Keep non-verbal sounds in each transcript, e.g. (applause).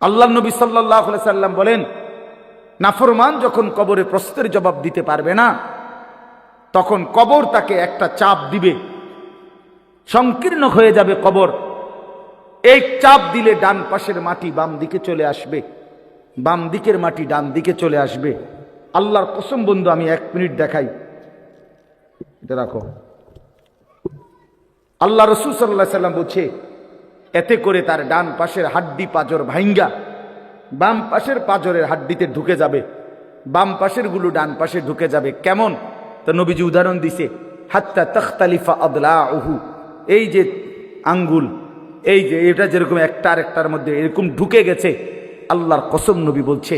আল্লাহ নবী সাল্লাহ সাল্লাম বলেন, নাফরমান যখন কবরে প্রশ্নের জবাব দিতে পারবে না, তখন কবর তাকে একটা চাপ দিবে। সংকীর্ণ হয়ে যাবে কবর। এই চাপ দিলে ডান পাশের মাটি বাম দিকে চলে আসবে। বাম দিকের মাটি ডান দিকে চলে আসবে। আল্লাহর কসম বন্ধু, আমি এক মিনিট দেখাই। এটা রাখো। আল্লাহ রসুল সাল্লাহ সাল্লাম বলছে এতে করে তার ডান পাশের হাড্ডি পাজর ভাইঙ্গা, বাম পাশের পাজরের হাড্ডিতে ঢুকে যাবে। বাম পাশেরগুলো ডান পাশে ঢুকে যাবে। কেমন? তো নবীজি উদাহরণ দিছে, হাত্তা তখতালিফা আদলা উহু এই যে আঙ্গুল, এই যে এটা যেরকম একটা আর একটার মধ্যে এরকম ঢুকে গেছে, আল্লাহর কসম নবী বলছে,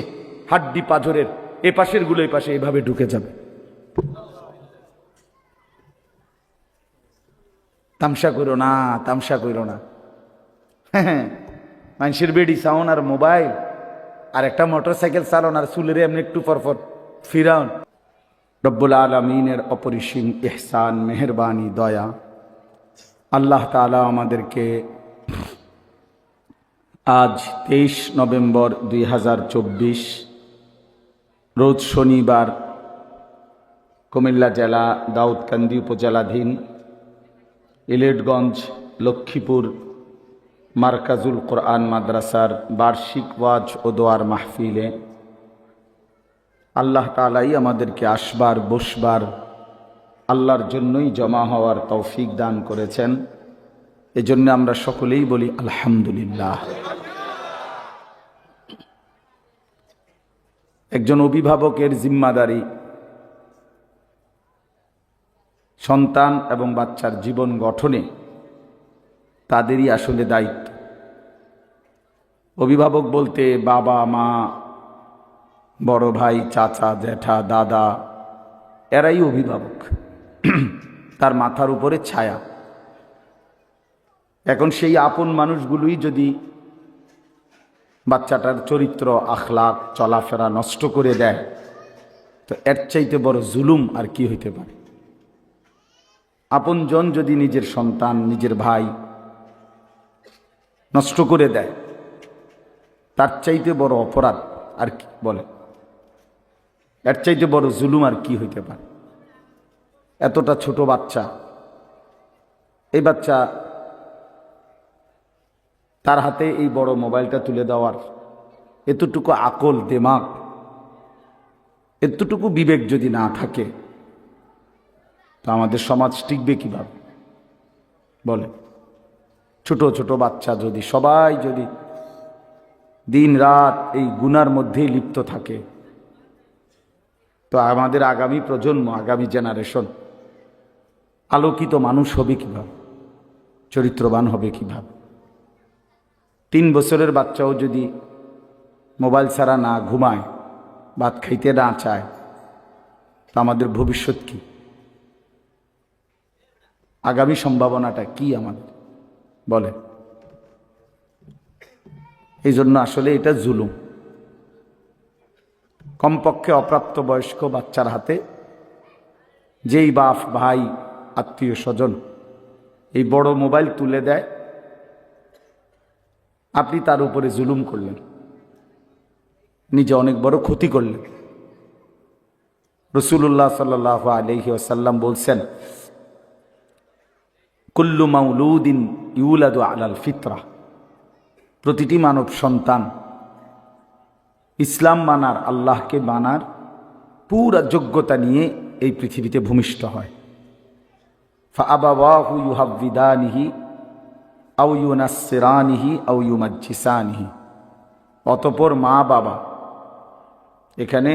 হাড্ডি পাজরের এ পাশেরগুলো এই পাশে এভাবে ঢুকে যাবে। তামসা করো না, তামসা করো না। হ্যাঁ (laughs) মানুষের বেডি সাউন আর মোবাইল, আর একটা মোটর সাইকেল চালান আর চুলের এমনি একটু পরপর ফিরাউন। রব্বুল আলমিনের অপরিসীম এহসান মেহরবানি, দয়া। আল্লাহ তালা আমাদেরকে আজ তেইশ নভেম্বর দুই হাজার চব্বিশ, রোজ শনিবার কুমিল্লা জেলা দাউদকান্দি উপজেলাধীন, ইলেটগঞ্জ, লক্ষ্মীপুর মার্কাজুল কোরআন মাদ্রাসার বার্ষিক ওয়াজ ও দোয়ার মাহফিলে আল্লাহ তালাই আমাদেরকে আসবার, বসবার, আল্লাহর জন্যই জমা হওয়ার তৌফিক দান করেছেন। এজন্য আমরা সকলেই বলি আলহামদুলিল্লাহ। একজন অভিভাবকের জিম্মাদারি সন্তান এবং বাচ্চার জীবন গঠনে তাদেরই আসলে দায়িত্ব। অভিভাবক বলতে বাবা, মা, বড় ভাই, চাচা, জ্যাঠা, দাদা, এরাই অভিভাবক। তার মাথার উপরে ছায়া। এখন সেই আপন মানুষগুলোই যদি বাচ্চাটার চরিত্র আখলাক চলাফেরা নষ্ট করে দেয়, তো এর চাইতে বড় জুলুম আর কি হইতে পারে? আপনজন যদি নিজের সন্তান, নিজের ভাই নষ্ট করে দেয়। তার চাইতে বড় অপরাধ আর কি বলে? এর চাইতে বড় জুলুম আর কি হইতে পারে? এতটা ছোট বাচ্চা, এই বাচ্চা তার হাতে এই বড় মোবাইলটা তুলে দেওয়ার এতটুকু আকল দেমাগ এতটুকু বিবেক যদি না থাকে, তো আমাদের সমাজ টিকবে কীভাবে? বলে। ছোট ছোট বাচ্চা যদি, সবাই যদি দিন রাত এই গুনার মধ্যেই লিপ্ত থাকে, তো আমাদের আগামী প্রজন্ম, আগামী জেনারেশন আলোকিত মানুষ হবে কীভাবে? চরিত্রবান হবে কীভাবে? তিন বছরের বাচ্চাও যদি মোবাইল ছাড়া না ঘুমায়, ভাত খাইতে না চায়, তা আমাদের ভবিষ্যৎ কি? আগামী সম্ভাবনাটা কি আমাদের? বলে। এই জন্য আসলে এটা জুলুম। কমপক্ষে অপ্রাপ্ত বয়স্ক বাচ্চার হাতে যেই বাপ, ভাই, আত্মীয় স্বজন এই বড় মোবাইল তুলে দেয়, আপনি তার উপরে জুলুম করলেন। নিজে অনেক বড় ক্ষতি করলেন। রসুল্লাহ সাল্লাহ আলহি আসাল্লাম বলছেন কুল্লু মাউলুদিন ইউলাদু আলাল ফিতরা। প্রতিটি মানব সন্তান ইসলাম মানার, আল্লাহকে মানার পুরা যোগ্যতা নিয়ে এই পৃথিবীতে ভূমিষ্ঠ হয়। ফাবাহু ইউহাবিদানিহি আউ ইউনাসিরানিহি আউ ইউমাজ্জিসানিহি। অতপর মা বাবা, এখানে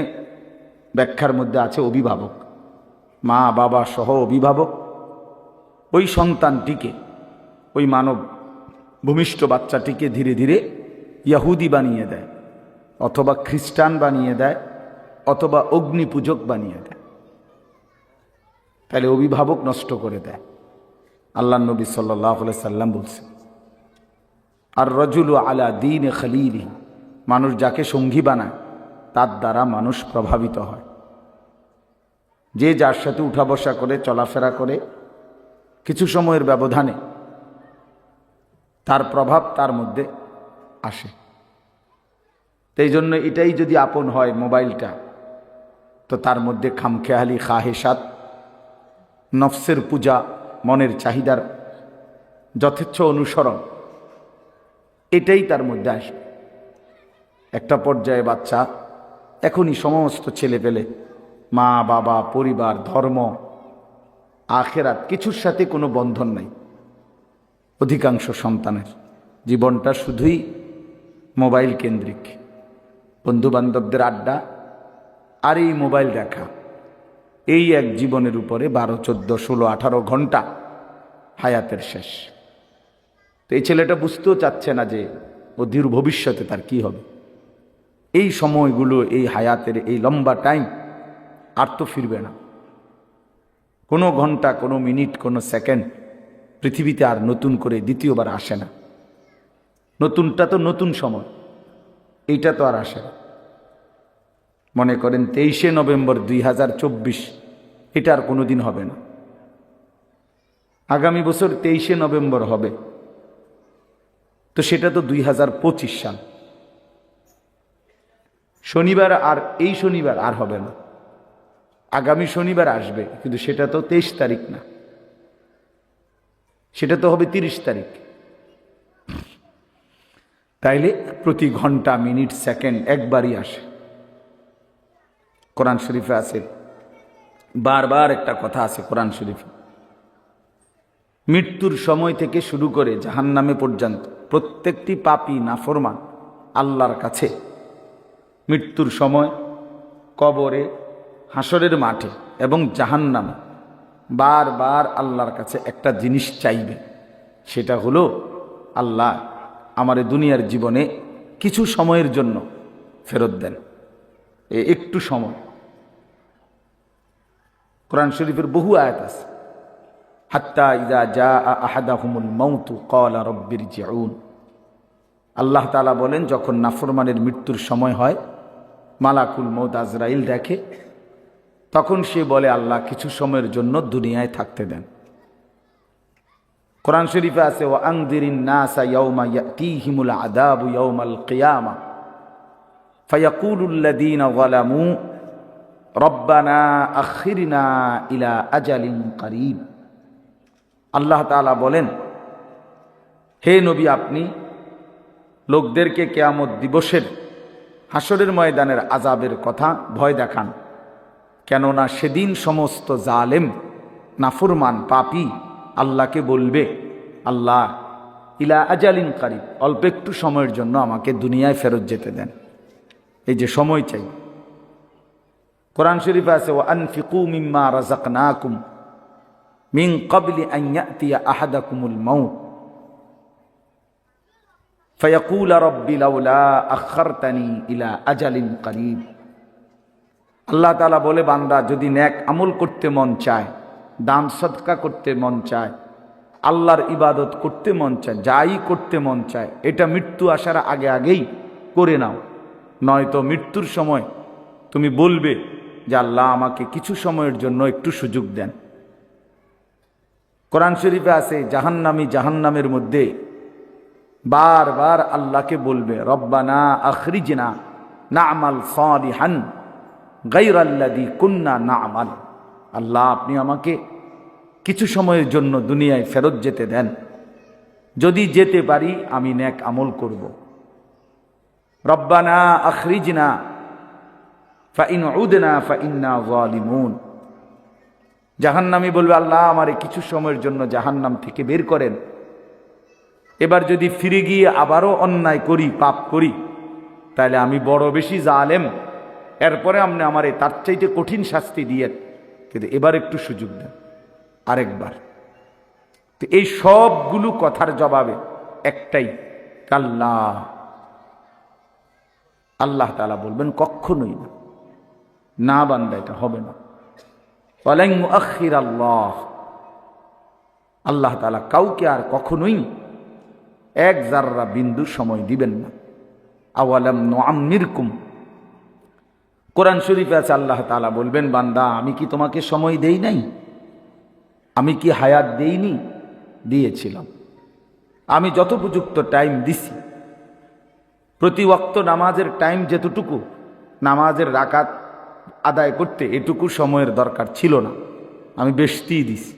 ব্যাখ্যার মধ্যে আছে অভিভাবক। মা বাবা সহ অভিভাবক। ওই সন্তানটিকে, ওই মানব ভূমিষ্ঠ বাচ্চাটিকে ধীরে ধীরে ইয়াহুদি বানিয়ে দেয়, অথবা খ্রিস্টান বানিয়ে দেয়, অথবা অগ্নি পূজক বানিয়ে দেয়। তাহলে অভিভাবক নষ্ট করে দেয়। আল্লাহ নবী সাল্লাহ সাল্লাম বলছেন, আর রজুল আলা দিন খালিলি মানুষ যাকে সঙ্গী বানায়, তার দ্বারা মানুষ প্রভাবিত হয়। যে যার সাথে উঠা বসা করে, চলাফেরা করে কিছু সময়ের ব্যবধানে তার প্রভাব তার মধ্যে আসে। তো এই জন্য এটাই যদি আপন হয় মোবাইলটা, তো তার মধ্যে খামখেয়ালি, খাহেসাত, নফসের পূজা, মনের চাহিদার যথেচ্ছ অনুসরণ, এটাই তার মধ্যে আসবে। একটা পর্যায়ে বাচ্চা, এখনই সমস্ত ছেলে পেলে মা, বাবা, পরিবার, ধর্ম আখেরাত কিছুর সাথে কোনো বন্ধন নাই। অধিকাংশ সন্তানের জীবনটা শুধুই মোবাইল কেন্দ্রিক। বন্ধু বান্ধবদের আড্ডা আর এই মোবাইল দেখা। এই এক জীবনের উপরে বারো, চোদ্দ, ষোলো, আঠারো ঘণ্টা হায়াতের শেষ। তো এই ছেলেটা বুঝতেও চাচ্ছে না যে অধীর ভবিষ্যতে তার কি হবে। এই সময়গুলো, এই হায়াতের এই লম্বা টাইম আর তো ফিরবে না। কোনো ঘণ্টা, কোনো মিনিট, কোনো সেকেন্ড পৃথিবীতে আর নতুন করে দ্বিতীয়বার আসে না। নতুনটা তো নতুন সময়, এইটা তো আর আসে না। মনে করেন তেইশে নভেম্বর দুই হাজার চব্বিশ, এটা আর কোনো দিন হবে না। আগামী বছর তেইশে নভেম্বর হবে। তো সেটা তো দুই হাজার পঁচিশ সাল। শনিবার আর, এই শনিবার আর হবে না। আগামী শনিবার আসবে, কিন্তু সেটা তো তেইশ তারিখ না। সেটা তো হবে তিরিশ তারিখ। তাইলে প্রতি ঘণ্টা, মিনিট, সেকেন্ড একবারই আসে। কোরআন শরীফে আছে, বারবার একটা কথা আছে কোরআন শরীফে। মৃত্যুর সময় থেকে শুরু করে জাহান নামে পর্যন্ত প্রত্যেকটি পাপি নাফরমান, আল্লাহর কাছে। মৃত্যুর সময় কবরে হাসরের মাঠে এবং জাহান্নামে। বারবার আল্লাহর কাছে একটা জিনিস চাইবে। সেটা হলো, আল্লাহ আমার দুনিয়ার জীবনে কিছু সময়ের জন্য ফেরত দেন। এ একটু সময়। কোরআন শরীফের বহু আয়াত আছে। হাত্তা ইদা যা আহাদাহুমুল মৌতু কলা রব্বির জিউন। আল্লাহ তালা বলেন, যখন নাফরমানের মৃত্যুর সময় হয়, মালাকুল মৌত আজরাইল দেখে তখন সে বলে, আল্লাহ, কিছু সময়ের জন্য দুনিয়ায় থাকতে দেন। কোরআন শরীফে আছে ও আংদিরিন নাসা ইয়াউমা ইয়াতিহিমুল আদাবু ইয়াউমাল কিয়ামা ফায়াকুলুল্লাযীনা যালামু রব্বানা আখিরনা ইলা আজালিন করিব আল্লাহ তাআলা বলেন, হে নবী, আপনি লোকদেরকে কেয়ামত দিবসের হাসরের ময়দানের আজাবের কথা ভয় দেখান। কেননা সেদিন সমস্ত জালেম নাফরমান পাপি আল্লাহকে বলবে আল্লাহ ইলা আজালিন কারিব অল্প একটু সময়ের জন্য আমাকে দুনিয়ায় ফেরত যেতে দেন এই যে সময় চাই কোরআন শরীফে আছে ও আনফিকু মিম্মা রাজাকনাকুম মিন কবলি আইয়াতিয়া আহাদাকুমুল মাউত فيقول رب لولا أخرتني إلى أجل قريب আল্লাহ তালা বলে, বান্দা, যদি ন্যাক আমল করতে মন চায়, দান সৎকা করতে মন চায়, আল্লাহর ইবাদত করতে মন চায়, যাই করতে মন চায়, এটা মৃত্যু আসার আগে আগেই করে নাও। নয়তো মৃত্যুর সময় তুমি বলবে যে, আল্লাহ আমাকে কিছু সময়ের জন্য একটু সুযোগ দেন। কোরআন শরীফে আছে, জাহান্নামি জাহান্নামের মধ্যে বারবার আল্লাহকে বলবে, রব্বানা আখরিজনা না আমাল সালিহান। গাইরাল্লাদি কুন্না না আমাল আল্লাহ আপনি আমাকে কিছু সময়ের জন্য দুনিয়ায় ফেরত যেতে দেন। যদি যেতে পারি, আমি ন্যাক আমল করব। রব্বানা আখরিজনা, ফাইন উদনা, ফাইন্না জালিমুন জাহান্নামি বলবে, আল্লাহ আমারে কিছু সময়ের জন্য জাহান্নাম থেকে বের করেন। এবার যদি ফিরে গিয়ে আবারও অন্যায় করি, পাপ করি, তাহলে আমি বড় বেশি জালেম। এরপরে আপনি আমারে তার চাইতে কঠিন শাস্তি দিয়ে কিন্তু এবার একটু সুযোগ দেন। আরেকবার। তো এই সবগুলো কথার জবাবে একটাই কাল্লা আল্লাহ তালা বলবেন, কখনোই না। না বান্দা, এটা হবে না। আখির আল্লাহ আল্লাহ তালা কাউকে আর কখনোই এক জাররা বিন্দু সময় দিবেন না। আওয়ালাম নোয়াম্মিরকুম কোরআন শরীফে আছে, আল্লাহ তালা বলবেন, বান্দা, আমি কি তোমাকে সময় দেই নাই? আমি কি হায়াত দেইনি? দিয়েছিলাম। আমি যথোপযুক্ত টাইম দিছি। প্রতি ওয়াক্ত নামাজের টাইম যেতটুকু নামাজের রাকাত আদায় করতে এটুকু সময়ের দরকার ছিল না। আমি বেশতেই দিছি।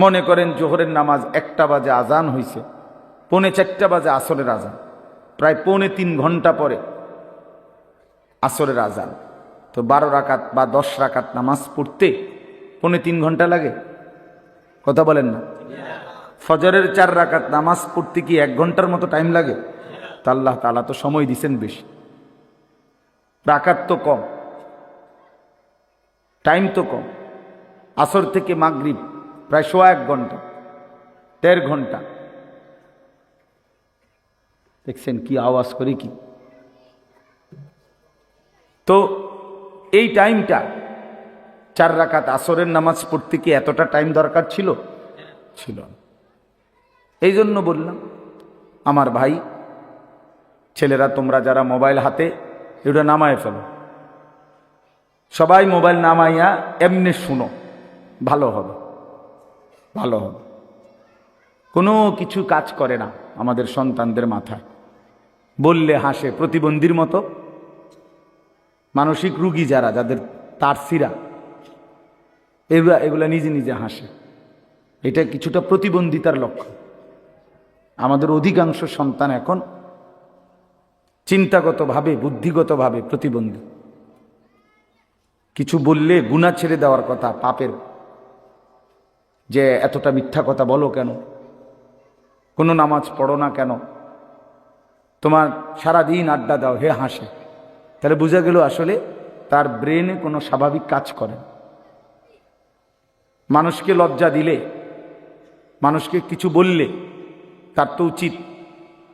মনে করেন জোহরের নামাজ একটা বাজে আজান হইছে, পৌনে চারটা বাজে আসরের আজান। প্রায় পৌনে তিন ঘণ্টা পরে আসরের আজান। তো বারো রাকাত বা দশ রাকাত নামাজ পড়তে পৌনে তিন ঘণ্টা লাগে? কথা বলেন না। ফজরের চার রাকাত নামাজ পড়তে কি এক ঘণ্টার মতো টাইম লাগে? তা আল্লাহ তালা তো সময় দিছেন বেশি। রাকাত তো কম। টাইম তো কম। আসর থেকে মাগরিব প্রায় সোয়া এক ঘণ্টা, দেড় ঘণ্টা। দেখছেন কি আওয়াজ করি কি? তো এই টাইমটা চার রাকাত আসরের নামাজ পড়তে কি এতটা টাইম দরকার ছিল? ছিল এই জন্য বললাম, আমার ভাই, ছেলেরা তোমরা যারা মোবাইল হাতে এটা নামায় ফেলো। সবাই মোবাইল নামাইয়া এমনি শুনো, ভালো হবে ভালো হবে। কোনো কিছু কাজ করে না আমাদের সন্তানদের মাথায়। বললে হাসে, প্রতিবন্ধীর মতো মানসিক রুগী যারা, যাদের তারসিরা এগুলা এগুলা নিজে নিজে হাসে। এটা কিছুটা প্রতিবন্ধিতার লক্ষ্য আমাদের অধিকাংশ সন্তান এখন চিন্তাগতভাবে, বুদ্ধিগতভাবে প্রতিবন্ধী। কিছু বললে গুণা ছেড়ে দেওয়ার কথা, পাপের। যে এতটা মিথ্যা কথা বলো কেন? কোনো নামাজ পড়ো না কেন? তোমার সারা দিন আড্ডা দাও, হে হাসে। তাহলে বোঝা গেল আসলে তার ব্রেনে কোনো স্বাভাবিক কাজ করে মানুষকে লজ্জা দিলে, মানুষকে কিছু বললে তার তো উচিত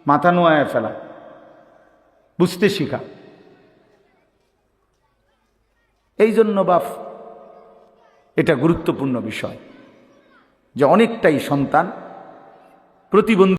মাথা নোয়ায় ফেলা, বুঝতে শিখা। এই জন্য বাপ, এটা গুরুত্বপূর্ণ বিষয় যে অনেকটাই সন্তান প্রতিবন্ধী